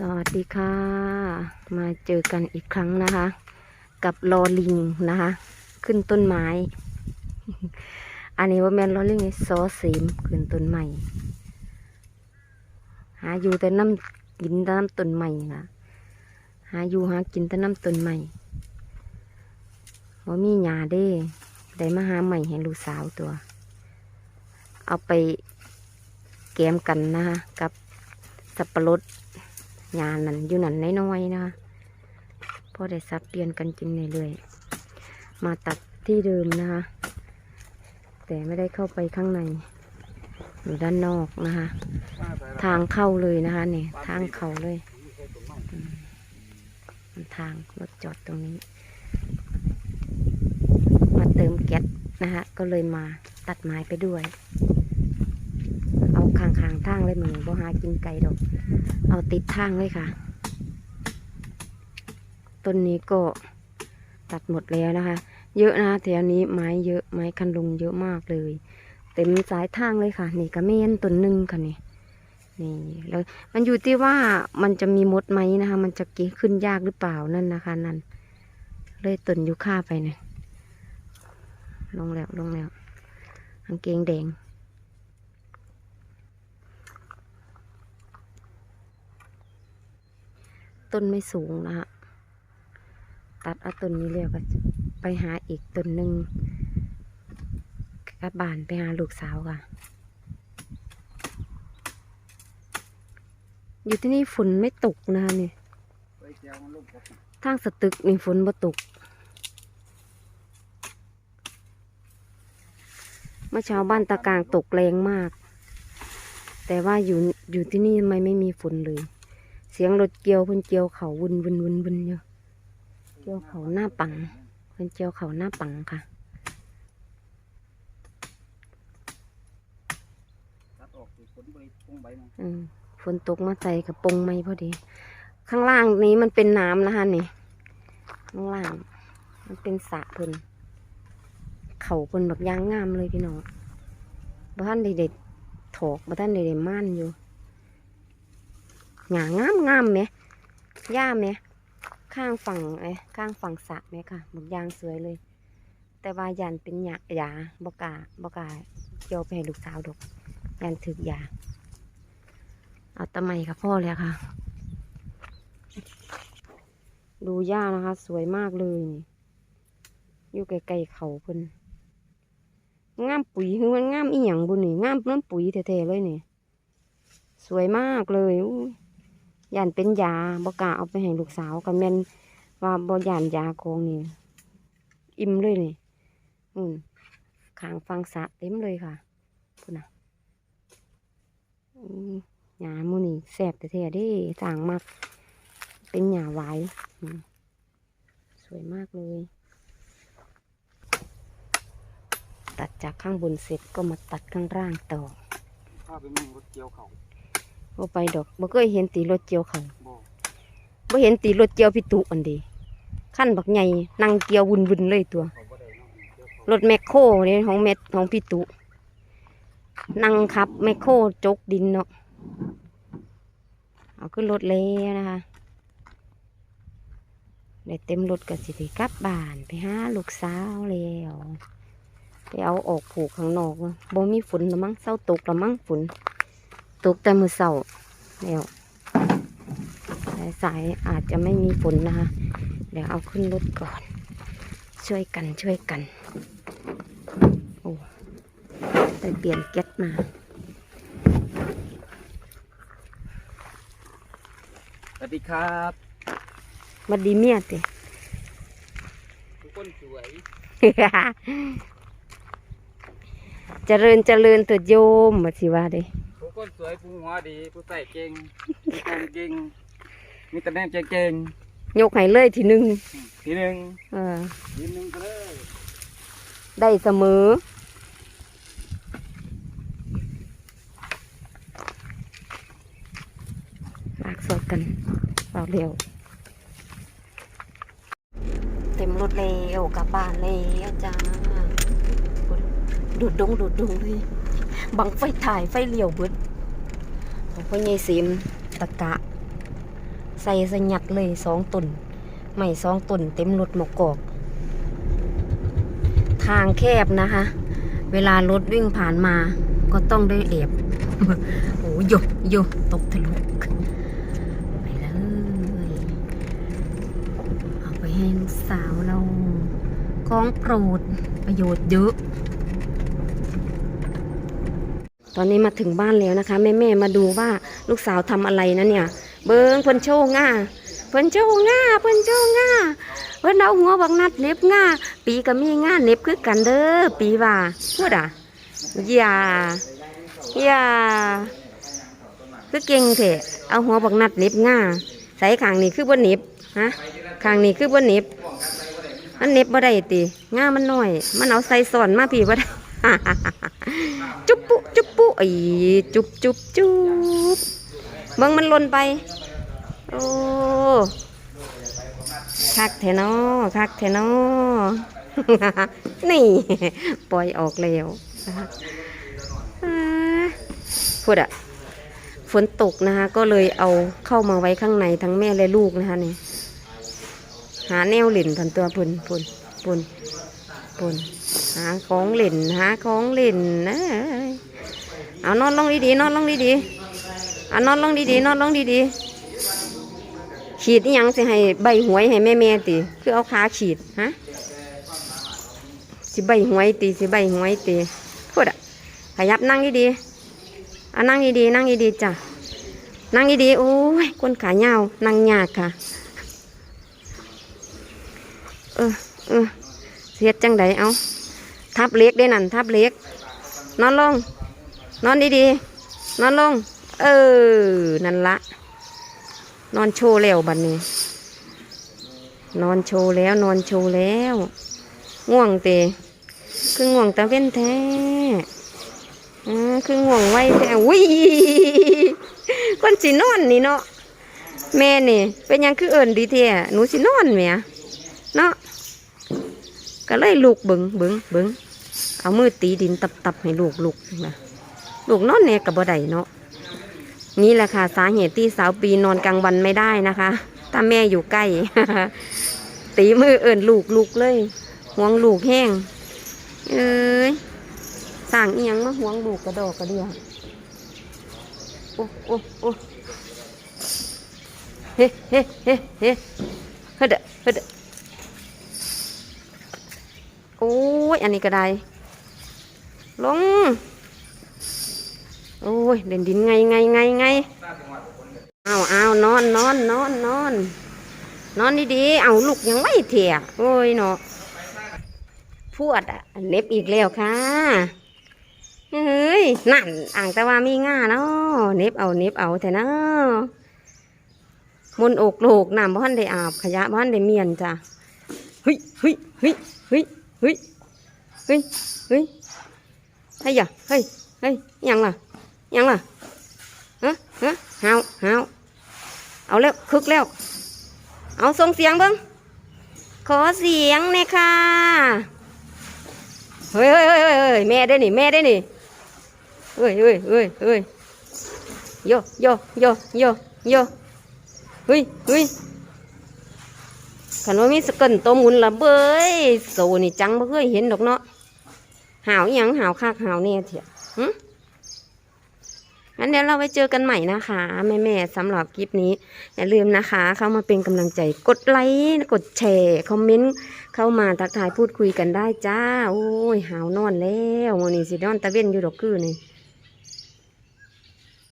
สวัสดีค่ะ มาเจอกันอีกครั้งนะคะ กับลอลิงนะคะ ขึ้นต้นไม้ อันนี้ว่าแมนลอลิงนี่ซอเสีมขึ้นต้นไม้หาอยู่แต่น้ำกินแต่น้ำต้นไม้นะหาอยู่หากินแต่น้ำต้นไม้ว่ามีหยาเด้ได้มาหาใหม่ให้ลูกสาวตัว เอาไปแกมกันนะคะกับสับปะรด งานนั่นอยู่นั่นน้อยๆนะคะพอได้สับเปลี่ยนกันจริงเรื่อยๆมาตัดที่เดิมนะคะ แต่ไม่ได้เข้าไปข้างใน อยู่ด้านนอกนะคะ ทางเข้าเลยนะคะเนี่ยทางเข้าเลยมันทางรถจอดตรงนี้ มาเติมแก๊สนะคะก็เลยมาตัดไม้ไปด้วย เอาข้างทางเลยเหมือนบ่หากินไก่ดอก เอาติดทางเลยค่ะต้นนี้ก็ตัดหมดแล้วนะคะ เยอะนะแถวนี้ไม้เยอะไม้คันลุงเยอะมากเลย เต็มสายทางเลยค่ะ นี่ก็เมนต้นหนึ่งค่ะนี่นี่แล้วมันอยู่ที่ว่ามันจะมีมดไหมนะคะ มันจะเกขึ้นยากหรือเปล่านั่นนะคะนั่นเลยต้นยุค่าไปเนี่ยลงแล้วลงแล้วกางเกงแดง ต้นไม่สูงนะฮะตัดเอาต้นนี้เรียกก็ไปหาอีกต้นหนึ่งกลับบ้านไปหาลูกสาวค่ะ อยู่ที่นี่ฝนไม่ตกนะคะนี่ทางสตึกนี่ฝนบ่ตก เมื่อเช้าบ้านตะกลางตกแรงมาก แต่ว่าอยู่อยู่ที่นี่ทำไมไม่มีฝนเลย เสียงรถเกี่ยวเพิ่นเกี่ยวเขาวุ่นวุ่นวุ่นวุ่นอยู่เกี่ยวเขาหน้าปังเพิ่นเกี่ยวเขาหน้าปังค่ะตัดออกสิผลไปปรุงใบมันอืมฝนตกมาใจกับปงไม่พอดี ข้างล่างนี้มันเป็นน้ำนะคะนี่ ข้างล่าง มันเป็นสระเพิ่นเขาเพิ่นแบบยางงามเลยพี่น้องบ้านเด็ดๆถอกบ้านเด็ดๆม่านอยู่ หงางามงามไหมหญ้าไหมข้างฝั่งไอ้ข้างฝั่งสระไหมค่ะหมดยางสวยเลย แต่ว่ายันเป็นหยาหยาบกาบกาเกี่ยวไปให้ลูกสาวดอกยันถึกยาเอาตะไมค่ะพ่อเลยค่ะ ดูหญ้านะคะ สวยมากเลยนี่อยู่ไกลๆเขาเพิ่นงามปุ๋ยคือมันงามอีหยังบุนี่งามน้ำปุ๋ยแท้ๆเลยนี่ สวยมากเลยอู้ ย่านเป็นยาบกล้าเอาไปให้ลูกสาวกันแม่นว่าบ่ย่านยาของนี่อิ่มเลยนี่อืมขางฟังสะเต็มเลยค่ะพุ่นน่ะอืมหญ้าหมูนี่แสบแต่เท่ๆเด้จางมาก เป็นหญ้าหวายอืมสวยมากเลย ตัดจากข้างบนเสร็จก็มาตัดข้างล่างต่อข้าไปมึงรถเกี่ยวเขา บ่ไปดอกบ่เคยเห็นตีรถเจียวเขาบ่บ่เห็นตีรถเจียวพิตุอันเดีขั้นบักใหญ่นั่งเกี่ยววุ่นวุ่นๆเลยตัวเขาบ่ได้เนาะเกี่ยวเขารถแมคโครเนี่ยของเม็ดของพิตุนั่งขับแมคโครจกดินเนาะเอาขึ้นรถแล้วนะคะได้เต็มรถกับสิได้กลับบ้านไปหาลูกสาวแล้วไปเอาออกผูกข้างนอกเนาะบ่มีฝนละมั้งเศร้าตกละมั้งฝน ตกแต่มือเศร้าแล้วสายๆอาจจะไม่มีฝนนะคะ เดี๋ยวเอาขึ้นรถก่อน ช่วยกันช่วยกัน โอ้ไปเปลี่ยนแก๊สมาสวัสดีครับมาดีเมียติทุกคนสวย เจริญเจริญเถิดโยมมาสิว่าเด้ทุก คนสวยผู้หัวดี ผู้ใส่เก่งผู้ทำเก่งมีตำแหน่งเก่งยกให้เลยทีหนึ่งๆทีหนึ่งเออ ทีหนึ่งไปเลยได้เสมอ ฝากสดกันเปล่าเร็ว เต็มรถแล้วกลับบ้านแล้วจ้าดูดดงดูดดงเลย บังไฟถ่ายไฟเหลียวเบิดของพ่อใหญ่สิมตะกะ ใส่สยัดเลยสองตุนใหม่สองตุนเต็มรถหมกกอก ทางแคบนะคะ เวลารถวิ่งผ่านมาก็ต้องได้แอบโอ้ยโยโยตกทะลุไปเลยเอาไปให้ลูกสาวเรา ของโปรดประโยชน์เยอะ ตอนนี้มาถึงบ้านแล้วนะคะ แม่แม่ๆมาดูว่าลูกสาวทำอะไรนะเนี่ย เบิ้งเพิ่นโชว์ง่าเพิ่นโชว์ง่าเพิ่นโชว์ง่าเพิ่นเอาหัวบักนัดเน็บง่าปีก็มีง่าเน็บคือกันเด้อปีว่าพูดอะอย่าอย่าคือเก่งเถอะเอาหัวบักนัดเน็บง่าใส่ขางนี้คือบ่เน็บฮะขางนี้คือบ่เน็บมันเน็บบ่ได้ติง่ามันน้อย มันเอาใส่ซ่อนมาพี่บ่ได้ จุ๊บปุ๊จุ๊บปุ๊อ้จุ๊บจุ๊บจุ๊บบิ่งมันหล่นไป โอ้คักแทนอคักแทนอนี่ ปล่อยออกแล้วพูดอะฝนตกนะคะ ก็เลยเอาเข้ามาไว้ข้างในทั้งแม่และลูกนะคะนี่หาแนวหลินทันตัวปุ่นปุ่นปุ่น ปุ่นหาของหลินหาของหลินนะเอานอนลงดีๆนอนลงดีๆเอานอนลงดีๆนอนลงดีๆขีดอิหยังสิให้ใบหวยให้แม่แม่ติคือเอาขาขีดฮะสิใบหวยติสิใบหวยติพูดอะขยับนั่งดีๆเอานั่งดีๆนั่งดีๆจ้ะนั่งดีๆโอ้ยคนขายานั่งยากค่ะ เออเออ เสียดจังไดเอาทับเล็กได้นั่นทับเล็ก นอนลง นอนดีๆ นอนลง เออ นั่นละ นอนโชว์แล้วบัดนนี้ นอนโชว์แล้ว นอนโชว์แล้ว ง่วงเตคือง่วงตาเว้นแท้อคือง่วงไว้แท้วิคนสินอนนี่เนาะแม่นี่ เป็นยังคือเอิญดีเท่หนูสินอนแหม่เนาะ ก็เลยลูกเบิงเบิงเบิงเอามือตีดินตับตับให้ลูกลูกนะลูกนอนแนกับบ่ได้เนาะนี่แหละค่ะสาเหตุที่สาวปีนอนกลางวันไม่ได้นะคะถ้าแม่อยู่ใกล้ ตีมือเอิ่นลูกลูกเลยห่วงลูกแห้งเอ้ยสั่งเอียงมาห่วงลูกกระดอกกระเดียโอ้โอ้โอ้เฮ้เฮ้เฮ้เฮ้เฮ้เดะเฮ้เด โอ้ย อันนี้ก็ได้ ลง โอ้ย เด่นดินไงไงไงไงเอาเอานอนนอนนอนนอนนอนดีๆ เอาลูกยังไม่เถี่ยโอ้ยเนาะพวดอะเน็บอีกแล้วค่ะเฮ้ยนั่นอ่างต่ว่ามีง่าเนาะเน็บเอาเน็บเอาแต่เนาะมนอกโลกน้ำบ้านได้อาบขยะบ้านได้เมียนจ้ะเฮ้ยเฮ้ยเฮ้ยเฮ้ย ฮ้ยเฮ้ยเฮ้ยเฮ้ยอย่าเฮ้ยเฮ้ยยังล่ะยังล่ะฮะฮะหาวหาวเอาแล้วคึกแล้ว เอาส่งเสียงเบิ้งขอเสียงเนี่ยค่ะเฮ้ยเฮ้ยเฮ้ยเฮ้ยเฮ้ยแม่ได้หนี่แม่ได้หนี่เฮ้ยเฮ้ยเฮ้ยเฮ้ยโยโยโยโยโยเฮ้ยเฮ้ย ขันว่ามีสเกินตัวหมุนละเบยโซนี่จังบ่เคยเห็นดอกเนาะหาวยังหาวคักหาวเนี่ยเถอะหึงั้นเดี๋ยวเราไปเจอกันใหม่นะคะแม่แม่ๆสำหรับคลิปนี้ อย่าลืมนะคะ เข้ามาเป็นกำลังใจกดไลค์กดแชร์คอมเมนต์เข้ามาทักทายพูดคุยกันได้จ้า โอ้ยหาวนอนแล้วโมนี่สินอนตะเว้นอยู่ดอกคือนี่